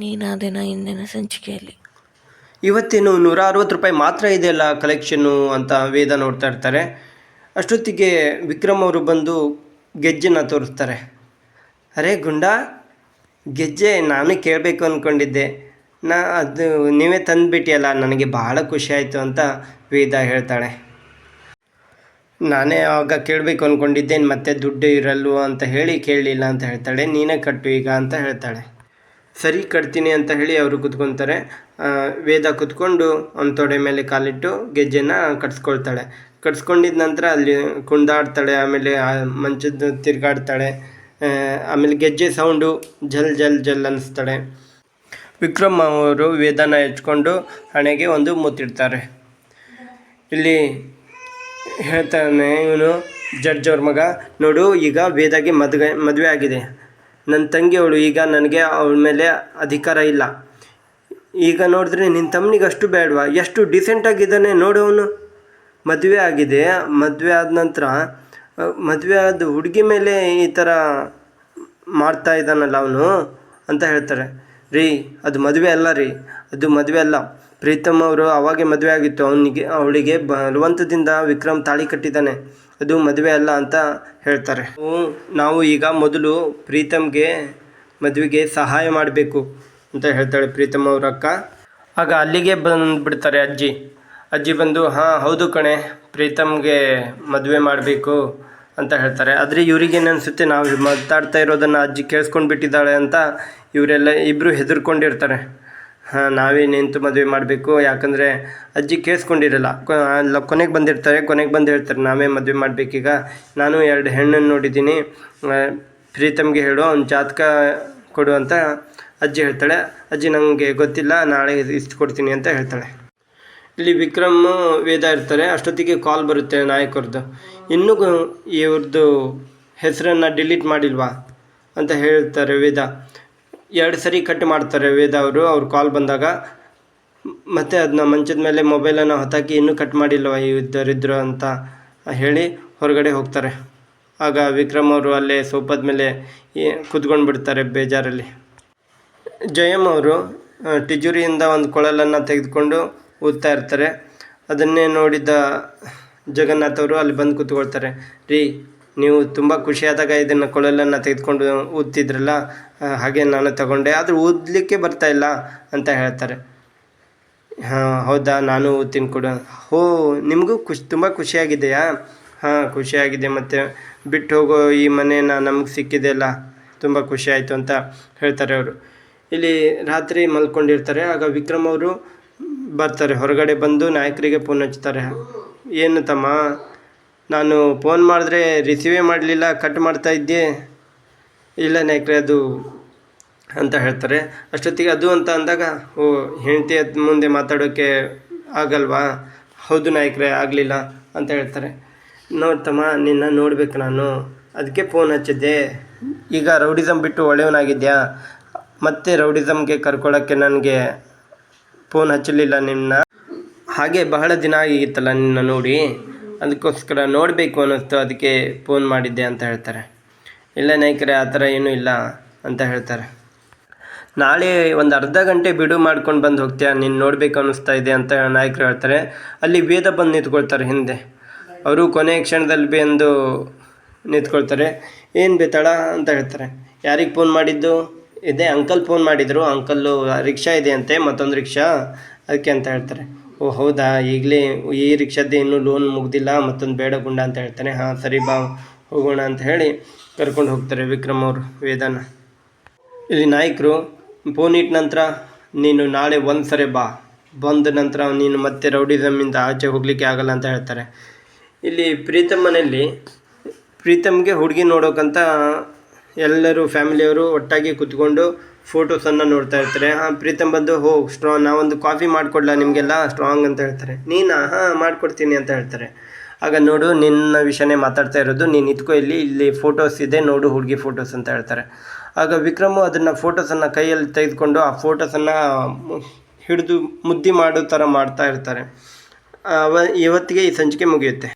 ನೀನಾದೇನ ಇಂದಿನ ಸಂಚಿಕೆಯಲ್ಲಿ? ಇವತ್ತೇನು ನೂರ ಅರವತ್ತು ರೂಪಾಯಿ ಮಾತ್ರ ಇದೆಯಲ್ಲ ಕಲೆಕ್ಷನ್ನು ಅಂತ ವೇದ ನೋಡ್ತಾ ಇರ್ತಾರೆ. ಅಷ್ಟೊತ್ತಿಗೆ ವಿಕ್ರಮ್ ಅವರು ಬಂದು ಗೆಜ್ಜೆನ ತೋರಿಸ್ತಾರೆ. ಅರೆ ಗುಂಡ, ಗೆಜ್ಜೆ ನಾನು ಕೇಳಬೇಕು ಅಂದ್ಕೊಂಡಿದ್ದೆ ನಾ ಅದು ನೀವೇ ತಂದುಬಿಟ್ಟಿಯಲ್ಲ, ನನಗೆ ಬಹಳ ಖುಷಿ ಆಯಿತು ಅಂತ ವೇದ ಹೇಳ್ತಾಳೆ. ನಾನೇ ಆಗ ಕೇಳಬೇಕು ಅಂದ್ಕೊಂಡಿದ್ದೆ ಮತ್ತೆ ದುಡ್ಡು ಇರಲ್ವೋ ಅಂತ ಹೇಳಿ ಕೇಳಲಿಲ್ಲ ಅಂತ ಹೇಳ್ತಾಳೆ. ನೀನೇ ಕಟ್ಟು ಈಗ ಅಂತ ಹೇಳ್ತಾಳೆ. ಸರಿ ಕಟ್ತೀನಿ ಅಂತ ಹೇಳಿ ಅವರು ಕುತ್ಕೊತಾರೆ. ವೇದ ಕುತ್ಕೊಂಡು ಅವನ ತೊಡೆ ಮೇಲೆ ಕಾಲಿಟ್ಟು ಗೆಜ್ಜೆನ ಕಟ್ಸ್ಕೊಳ್ತಾಳೆ. ಕಟ್ಸ್ಕೊಂಡಿದ ನಂತರ ಅಲ್ಲಿ ಕುಣಿದಾಡ್ತಾಳೆ ಆಮೇಲೆ ಮಂಚದ ತಿರುಗಾಡ್ತಾಳೆ. ಆಮೇಲೆ ಗೆಜ್ಜೆ ಸೌಂಡು ಜಲ್ ಜಲ್ ಜಲ್ ಅನ್ನಿಸ್ತಾಳೆ ವಿಕ್ರಮ್ ಅವರು ವೇದನ ಹೆಚ್ಕೊಂಡು ಹಣೆಗೆ ಒಂದು ಮುತ್ತಿಡ್ತಾರೆ. ಇಲ್ಲಿ ಹೇಳ್ತಾನೆ ಇವನು, ಜಡ್ಜ್ ಅವ್ರ ಮಗ, ನೋಡು ಈಗ ವೇದಾಗೆ ಮದುವೆ ಮದುವೆ ಆಗಿದೆ. ನನ್ನ ತಂಗಿಯವಳು, ಈಗ ನನಗೆ ಅವಳ ಮೇಲೆ ಅಧಿಕಾರ ಇಲ್ಲ. ಈಗ ನೋಡಿದ್ರೆ ನಿನ್ನ ತಮ್ಮನಿಗೆ ಅಷ್ಟು ಬೇಡವಾ? ಎಷ್ಟು ಡಿಸೆಂಟಾಗಿದ್ದಾನೆ ನೋಡು ಅವನು. ಮದುವೆ ಆಗಿದೆ. ಮದುವೆ ಆದ ನಂತರ ಮದುವೆ ಆದ ಹುಡುಗಿ ಮೇಲೆ ಈ ಥರ ಮಾಡ್ತಾ ಇದ್ದಾನಲ್ಲ ಅವನು ಅಂತ ಹೇಳ್ತಾರೆ. ರೀ, ಅದು ಮದುವೆ ಅಲ್ಲ ರೀ. ಅದು ಮದುವೆ ಅಲ್ಲ. ಪ್ರೀತಮ್ ಅವರು ಅವಾಗೆ ಮದುವೆ ಆಗಿತ್ತು. ಅವನಿಗೆ, ಅವಳಿಗೆ ಬಲವಂತದಿಂದ ವಿಕ್ರಮ್ ತಾಳಿ ಕಟ್ಟಿದ್ದಾನೆ. ಅದು ಮದುವೆ ಅಲ್ಲ ಅಂತ ಹೇಳ್ತಾರೆ. ನಾವು- ಈಗ ಮೊದಲು ಪ್ರೀತಮ್ಗೆ ಮದುವೆಗೆ ಸಹಾಯ ಮಾಡಬೇಕು ಅಂತ ಹೇಳ್ತಾಳೆ ಪ್ರೀತಮ್ ಅವ್ರ ಅಕ್ಕ. ಆಗ ಅಲ್ಲಿಗೆ ಬಂದುಬಿಡ್ತಾರೆ ಅಜ್ಜಿ. ಅಜ್ಜಿ ಬಂದು, ಹಾಂ, ಹೌದು ಕಣೆ, ಪ್ರೀತಮ್ಗೆ ಮದುವೆ ಮಾಡಬೇಕು ಅಂತ ಹೇಳ್ತಾರೆ. ಆದರೆ ಇವ್ರಿಗೇನು ಅನಿಸುತ್ತೆ ನಾವು ಮಾತಾಡ್ತಾ ಇರೋದನ್ನು ಅಜ್ಜಿ ಕೇಳಿಸ್ಕೊಂಡು ಬಿಟ್ಟಿದ್ದಾಳೆ ಅಂತ ಇವರೆಲ್ಲ ಇಬ್ಬರು ಹೆದರ್ಕೊಂಡಿರ್ತಾರೆ. ಹಾಂ, ನಾವೇ ನಿಂತು ಮದುವೆ ಮಾಡಬೇಕು. ಯಾಕಂದರೆ ಅಜ್ಜಿ ಕೇಳಿಸ್ಕೊಂಡಿರಲ್ಲ. ಕೊನೆಗೆ ಬಂದಿರ್ತಾರೆ, ಕೊನೆಗೆ ಬಂದು ಹೇಳ್ತಾರೆ, ನಾವೇ ಮದುವೆ ಮಾಡಬೇಕೀಗ. ನಾನು ಎರಡು ಹೆಣ್ಣನ್ನು ನೋಡಿದ್ದೀನಿ. ಪ್ರೀತಮ್ಗೆ ಹೇಳು, ಅವ್ನು ಜಾತಕ ಕೊಡು ಅಂತ ಅಜ್ಜಿ ಹೇಳ್ತಾಳೆ. ಅಜ್ಜಿ ನನಗೆ ಗೊತ್ತಿಲ್ಲ, ನಾಳೆ ಇಷ್ಟು ಕೊಡ್ತೀನಿ ಅಂತ ಹೇಳ್ತಾಳೆ. ಇಲ್ಲಿ ವಿಕ್ರಮ್, ವೇದ ಇರ್ತಾರೆ. ಅಷ್ಟೊತ್ತಿಗೆ ಕಾಲ್ ಬರುತ್ತೆ ನಾಯಕರದ್ದು ಇನ್ನೂ ಇವ್ರದ್ದು ಹೆಸರನ್ನು ಡಿಲೀಟ್ ಮಾಡಿಲ್ವಾ ಅಂತ ಹೇಳ್ತಾರೆ ವೇದ. ಎರಡು ಸರಿ ಕಟ್ ಮಾಡ್ತಾರೆ ವೇದ ಅವರು. ಅವ್ರ ಕಾಲ್ ಬಂದಾಗ ಮತ್ತೆ ಅದನ್ನ ಮಂಚದ ಮೇಲೆ ಮೊಬೈಲನ್ನು ಹೊತ್ತಾಕಿ ಇನ್ನೂ ಕಟ್ ಮಾಡಿಲ್ವ ಇದ್ದರಿದ್ರು ಅಂತ ಹೇಳಿ ಹೊರಗಡೆ ಹೋಗ್ತಾರೆ. ಆಗ ವಿಕ್ರಮ್ ಅವರು ಅಲ್ಲೇ ಸೋಫಾದ ಮೇಲೆ ಕುತ್ಕೊಂಡು ಬಿಡ್ತಾರೆ ಬೇಜಾರಲ್ಲಿ. ಜಯಮ್ ಅವರು ಟಿಜುರಿಯಿಂದ ಒಂದು ಕೊಳಲನ್ನು ತೆಗೆದುಕೊಂಡು ಓದ್ತಾ ಇರ್ತಾರೆ. ಅದನ್ನೇ ನೋಡಿದ ಜಗನ್ನಾಥ್ ಅವರು ಅಲ್ಲಿ ಬಂದು ಕೂತ್ಕೊಳ್ತಾರೆ. ರೀ ನೀವು ತುಂಬ ಖುಷಿಯಾದಾಗ ಇದನ್ನು ಕೊಳಲನ್ನು ತೆಗೆದುಕೊಂಡು ಊದ್ತಿದ್ರಲ್ಲ ಹಾಗೆ ನಾನು ತಗೊಂಡೆ. ಆದರೂ ಊದಲಿಕ್ಕೆ ಇಲ್ಲ ಅಂತ ಹೇಳ್ತಾರೆ. ಹಾಂ, ಹೌದಾ? ನಾನು ಊದ್ತೀನಿ ಕೊಡು. ಹೋ, ನಿಮಗೂ ಖುಷಿ, ತುಂಬ ಖುಷಿಯಾಗಿದೆಯಾ? ಹಾಂ, ಖುಷಿಯಾಗಿದೆ ಮತ್ತು. ಬಿಟ್ಟು ಹೋಗೋ ಈ ಮನೇನ ನಮಗೆ ಸಿಕ್ಕಿದೆಯಲ್ಲ ತುಂಬ ಖುಷಿ ಆಯಿತು ಅಂತ ಹೇಳ್ತಾರೆ ಅವರು. ಇಲ್ಲಿ ರಾತ್ರಿ ಮಲ್ಕೊಂಡಿರ್ತಾರೆ. ಆಗ ವಿಕ್ರಮ್ ಅವರು ಬರ್ತಾರೆ. ಹೊರಗಡೆ ಬಂದು ನಾಯಕರಿಗೆ ಫೋನ್ ಹಚ್ತಾರೆ. ಏನು ತಮ್ಮ? ನಾನು ಫೋನ್ ಮಾಡಿದ್ರೆ ರಿಸೀವೇ ಮಾಡಲಿಲ್ಲ ಕಟ್ ಮಾಡ್ತಾ ಇದ್ದೆ. ಇಲ್ಲ ನಾಯಕರೇ ಅದು ಅಂತ ಹೇಳ್ತಾರೆ. ಅಷ್ಟೊತ್ತಿಗೆ ಅದು ಅಂತ ಅಂದಾಗ, ಓ, ಹೆಂಡತಿ ಮುಂದೆ ಮಾತಾಡೋಕ್ಕೆ ಆಗಲ್ವಾ? ಹೌದು ನಾಯಕರೇ ಆಗಲಿಲ್ಲ ಅಂತ ಹೇಳ್ತಾರೆ. ನೋಡ್ತಮ್ಮ, ನಿನ್ನ ನೋಡಬೇಕು ನಾನು. ಅದಕ್ಕೆ ಫೋನ್ ಹಚ್ಚಿದ್ದೆ. ಈಗ ರೌಡಿಸಮ್ ಬಿಟ್ಟು ಒಳ್ಳೆಯವನಾಗಿದ್ಯಾ? ಮತ್ತೆ ರೌಡಿಸಮ್ಗೆ ಕರ್ಕೊಳ್ಳೋಕ್ಕೆ ನನಗೆ ಫೋನ್ ಹಚ್ಚಲಿಲ್ಲ ನಿನ್ನ? ಹಾಗೆ ಬಹಳ ದಿನ ಆಗಿತ್ತಲ್ಲ ನಿನ್ನ ನೋಡಿ. ಅದಕ್ಕೋಸ್ಕರ ನೋಡಬೇಕು ಅನ್ನಿಸ್ತು ಅದಕ್ಕೆ ಫೋನ್ ಮಾಡಿದ್ದೆ ಅಂತ ಹೇಳ್ತಾರೆ. ಇಲ್ಲ ನಾಯಕರೆ ಆ ಥರ ಏನೂ ಇಲ್ಲ ಅಂತ ಹೇಳ್ತಾರೆ. ನಾಳೆ ಒಂದು ಅರ್ಧ ಗಂಟೆ ಬಿಡು ಮಾಡ್ಕೊಂಡು ಬಂದು ಹೋಗ್ತೀಯಾ? ನೀನು ನೋಡಬೇಕು ಅನ್ನಿಸ್ತಾ ಇದೆ ಅಂತ ನಾಯಕರು ಹೇಳ್ತಾರೆ. ಅಲ್ಲಿ ವೇದ ಬಂದು ನಿಂತ್ಕೊಳ್ತಾರೆ ಹಿಂದೆ. ಅವರು ಕೊನೆ ಕ್ಷಣದಲ್ಲಿ ಬಂದು ನಿಂತ್ಕೊಳ್ತಾರೆ. ಏನು ಬೇತಾಳ ಅಂತ ಹೇಳ್ತಾರೆ. ಯಾರಿಗೆ ಫೋನ್ ಮಾಡಿದ್ದು? ಇದೆ ಅಂಕಲ್ ಫೋನ್ ಮಾಡಿದರು. ಅಂಕಲ್ಲು ರಿಕ್ಷಾ ಇದೆ ಅಂತೆ, ಮತ್ತೊಂದು ರಿಕ್ಷಾ ಅದಕ್ಕೆ ಅಂತ ಹೇಳ್ತಾರೆ. ಓ ಹೌದಾ? ಈಗಲೇ ಈ ರಿಕ್ಷಾದ್ದು ಇನ್ನೂ ಲೋನ್ ಮುಗ್ದಿಲ್ಲ, ಮತ್ತೊಂದು ಬೇಡ ಗುಂಡ ಅಂತ ಹೇಳ್ತಾನೆ. ಹಾಂ, ಸರಿ ಬಾ, ಹೋಗೋಣ ಅಂತ ಹೇಳಿ ಕರ್ಕೊಂಡು ಹೋಗ್ತಾರೆ ವಿಕ್ರಮ್ ಅವರು, ವೇದನ. ಇಲ್ಲಿ ನಾಯಕರು ಫೋನ್ ಇಟ್ಟ ನಂತರ ನೀನು ನಾಳೆ ಒಂದು ಸರಿ ಬಾ. ಬಂದ ನಂತರ ನೀನು ಮತ್ತೆ ರೌಡಿಸಮ್ಮಿಂದ ಆಚೆ ಹೋಗಲಿಕ್ಕೆ ಆಗಲ್ಲ ಅಂತ ಹೇಳ್ತಾರೆ. ಇಲ್ಲಿ ಪ್ರೀತಮ್ ಮನೆಯಲ್ಲಿ, ಪ್ರೀತಮ್ಗೆ ಹುಡುಗಿ ನೋಡೋಕ್ಕಂತ ಎಲ್ಲರೂ ಫ್ಯಾಮಿಲಿಯವರು ಒಟ್ಟಾಗಿ ಕೂತ್ಕೊಂಡು ಫೋಟೋಸನ್ನು ನೋಡ್ತಾ ಇರ್ತಾರೆ. ಹಾಂ, ಪ್ರೀತಮ್ ಬಂದು, ಹೋ ಸ್ಟ್ರಾಂಗ್ ನಾವೊಂದು ಕಾಫಿ ಮಾಡಿಕೊಡ್ಲಾ ನಿಮಗೆಲ್ಲ? ಸ್ಟ್ರಾಂಗ್ ಅಂತ ಹೇಳ್ತಾರೆ. ನೀನಾ? ಹಾಂ, ಮಾಡಿಕೊಡ್ತೀನಿ ಅಂತ ಹೇಳ್ತಾರೆ. ಆಗ ನೋಡು, ನಿನ್ನ ವಿಷಯನೇ ಮಾತಾಡ್ತಾ ಇರೋದು. ನೀನು ಇದ್ಕೋ ಇಲ್ಲಿ ಇಲ್ಲಿ ಫೋಟೋಸ್ ಇದೆ, ನೋಡು ಹುಡುಗಿ ಫೋಟೋಸ್ ಅಂತ ಹೇಳ್ತಾರೆ. ಆಗ ವಿಕ್ರಮು ಅದನ್ನು ಫೋಟೋಸನ್ನು ಕೈಯಲ್ಲಿ ತೆಗೆದುಕೊಂಡು ಆ ಫೋಟೋಸನ್ನು ಹಿಡಿದು ಮುದ್ದಿ ಮಾಡೋ ಥರ ಮಾಡ್ತಾ ಇರ್ತಾರೆ. ಅವ ಇವತ್ತಿಗೆ ಈ ಸಂಚಿಕೆ ಮುಗಿಯುತ್ತೆ.